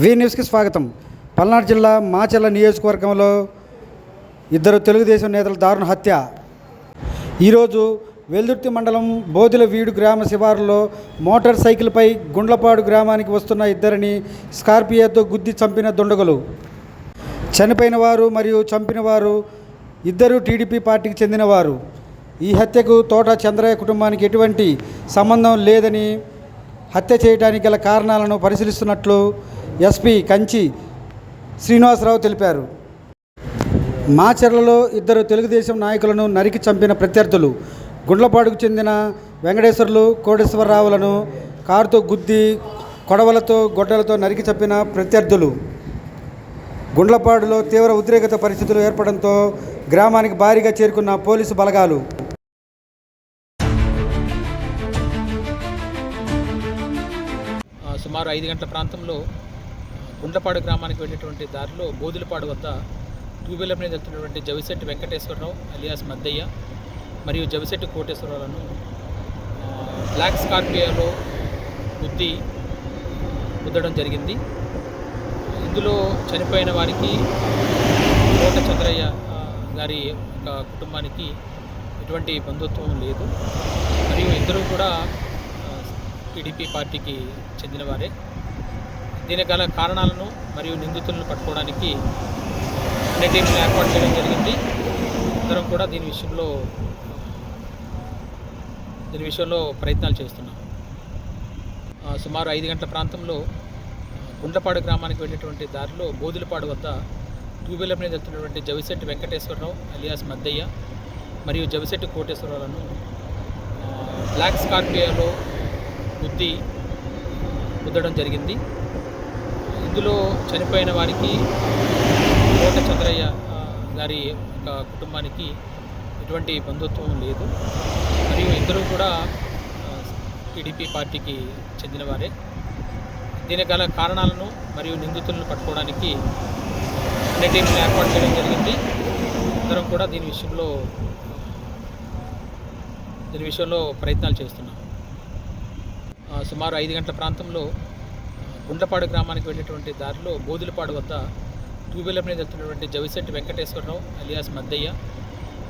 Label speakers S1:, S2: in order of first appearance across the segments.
S1: వి న్యూస్కి స్వాగతం. పల్నాడు జిల్లా మాచెల్ల నియోజకవర్గంలో ఇద్దరు తెలుగుదేశం నేతల దారుణ హత్య. ఈరోజు వెల్దుర్తి మండలం బోధుల వీడు గ్రామ శివారులో మోటార్ సైకిల్పై గుండ్లపాడు గ్రామానికి వస్తున్న ఇద్దరిని స్కార్పియోతో గుద్ది చంపిన దుండగులు. చనిపోయిన వారు మరియు చంపిన వారు ఇద్దరు టీడీపీ పార్టీకి చెందినవారు ఈ హత్యకు తోట చంద్రయ్య కుటుంబానికి ఎటువంటి సంబంధం లేదని హత్య చేయడానికి గల కారణాలను పరిశీలిస్తున్నట్లు ఎస్పీ కంచి శ్రీనివాసరావు తెలిపారు. మాచర్లలో ఇద్దరు తెలుగుదేశం నాయకులను నరికి చంపిన ప్రత్యర్థులు గుండ్లపాడుకు చెందిన వెంకటేశ్వర్లు కోటేశ్వరరావులను కారుతో గుద్ది కొడవలతో గొడ్డలతో నరికి చంపిన ప్రత్యర్థులు. గుండ్లపాడులో తీవ్ర ఉద్రేకత పరిస్థితులు ఏర్పడంతో గ్రామానికి భారీగా చేరుకున్న పోలీసు బలగాలు
S2: సుమారు ఐదు గంటల ప్రాంతంలో గుండ్లపాడు గ్రామానికి వెళ్ళేటువంటి దారిలో బోధులపాడు వద్ద టూ వీలర్ మీద వెళ్తున్నటువంటి జవిశెట్టి వెంకటేశ్వరరావు అలియాస్ మద్దయ్య మరియు జవిశెట్టి కోటేశ్వరరావులను బ్లాక్ స్కార్పియోలో బుద్ధి గుద్దడం జరిగింది. ఇందులో చనిపోయిన వారికి కోట చంద్రయ్య గారి ఒక కుటుంబానికి ఎటువంటి బంధుత్వం లేదు. మరియు ఇద్దరూ కూడా టీడీపీ పార్టీకి చెందినవారే. దీనికి గల కారణాలను మరియు నిందితులను పట్టుకోవడానికి అన్ని టీంలను ఏర్పాటు చేయడం జరిగింది. అందరం కూడా దీని విషయంలో దీని విషయంలో ప్రయత్నాలు చేస్తున్నాం. సుమారు ఐదు గంటల ప్రాంతంలో గుండ్లపాడు గ్రామానికి వెళ్ళేటువంటి దారిలో బోధులపాడు వద్ద టూ వీలర్ మీద వెళ్తున్నటువంటి జవిశెట్టి వెంకటేశ్వరరావు అలియాస్ మద్దయ్య మరియు జవిశెట్టి కోటేశ్వరరావులను బ్లాక్ స్కార్పియోలో గుద్ది గుద్దడం జరిగింది. ఇందులో చనిపోయిన వారికి కోట చంద్రయ్య గారి ఒక కుటుంబానికి ఎటువంటి బంధుత్వం లేదు. మరియు ఇద్దరు కూడా టీడీపీ పార్టీకి చెందినవారే. దీనికి గల కారణాలను మరియు నిందితులను పట్టుకోవడానికి అన్ని టీంలను ఏర్పాటు చేయడం జరిగింది. అందరం కూడా దీని విషయంలో దీని విషయంలో ప్రయత్నాలు చేస్తున్నాం. సుమారు ఐదు గంటల ప్రాంతంలో ఆ, గుండ్లపాడు గ్రామానికి వెళ్ళేటువంటి దారిలో బోధులపాడు వద్ద టూ వీలర్ మీద వెళ్తున్నటువంటి జవిశెట్టి వెంకటేశ్వరరావు అలియాస్ మద్దయ్య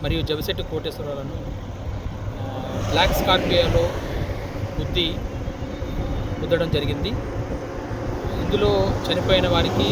S2: మరియు జవిశెట్టి కోటేశ్వరరావులను బ్లాక్ స్కార్పియోలో గుద్ది గుద్దడం జరిగింది. ఇందులో చనిపోయిన వారికి